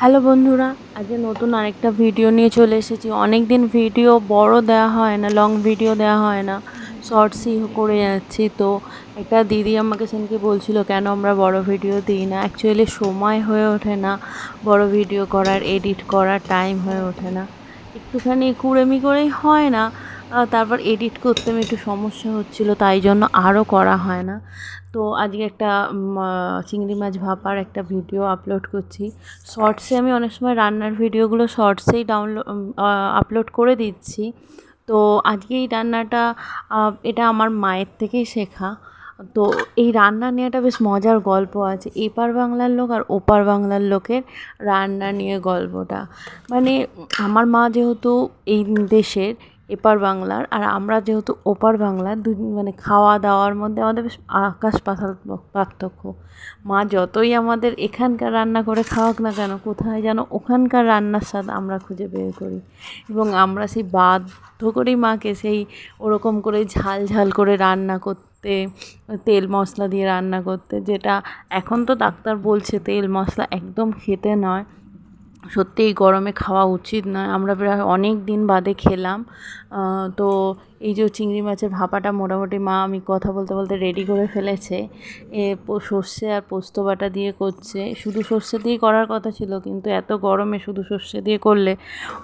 Hello বন্ধুরা, আজকে নতুন আরেকটা ভিডিও নিয়ে চলে এসেছি। অনেক দিন ভিডিও বড় দেওয়া হয় না লং ভিডিও দেওয়া হয় না। শর্টসই করে যাচ্ছি। তো একটা দিদি আমাকে সেদিনকে বলছিল, কেন আমরা বড় ভিডিও দিই না? অ্যাকচুয়ালি সময় হয়ে ওঠে না বড় ভিডিও করার এডিট করার টাইম হয়ে ওঠে না। একটুখানি কুড়েমি করেই হয় না। তারপর এডিট করতে আমি একটু সমস্যা হচ্ছিল, তাই জন্য আরও করা হয় না। তো আজকে একটা চিংড়ি মাছ ভাপার একটা ভিডিও আপলোড করছি। শর্টসে আমি অনেক সময় রান্নার ভিডিওগুলো শর্টসেই ডাউনলোড আপলোড করে দিচ্ছি। তো আজকে এই রান্নাটা এটা আমার মায়ের থেকেই শেখা। তো এই রান্না নিয়ে একটা বেশ মজার গল্প আছে। এপার বাংলার লোক আর ওপার বাংলার লোকের রান্না নিয়ে গল্পটা। মানে আমার মা যেহেতু এই দেশের এপার বাংলার, আর আমরা যেহেতু ওপার বাংলার দু মানে খাওয়া দাওয়ার মধ্যে আমাদের বেশ আকাশ পাতাল পার্থক্য। মা যতই আমাদের এখানকার রান্না করে খাওয়াক না কেন, কোথায় যেন ওখানকার রান্নার স্বাদ আমরা খুঁজে বের করি। এবং আমরা সেই বাধ্য করেই মাকে সেই ওরকম করে ঝাল ঝাল করে রান্না করতে, তেল মশলা দিয়ে রান্না করতে, যেটা এখন তো ডাক্তার বলছে তেল মশলা একদম খেতে নয়। সত্যি এই গরমে খাওয়া উচিত নয়। আমরা প্রায় অনেক দিন বাদে খেলাম। তো এই যে চিংড়ি মাছের ভাপাটা মোটামুটি মা আমি কথা বলতে বলতে রেডি করে ফেলেছে। এ সর্ষে আর পোস্ত বাটা দিয়ে করছে। শুধু সর্ষে দিয়ে করার কথা ছিল, কিন্তু এত গরমে শুধু সর্ষে দিয়ে করলে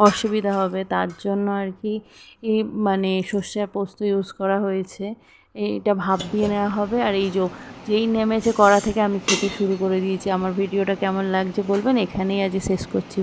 অসুবিধা হবে। তার জন্য আর কি এই মানে সর্ষে আর পোস্ত ইউজ করা হয়েছে। এইটা ভাপ দিয়ে নেওয়া হবে। আর এই যে যেই নেমেছে কড়া থেকে আমি খেতে শুরু করে দিয়েছি। আমার ভিডিওটা কেমন লাগছে বলবেন? এখানেই আজ শেষ করছি।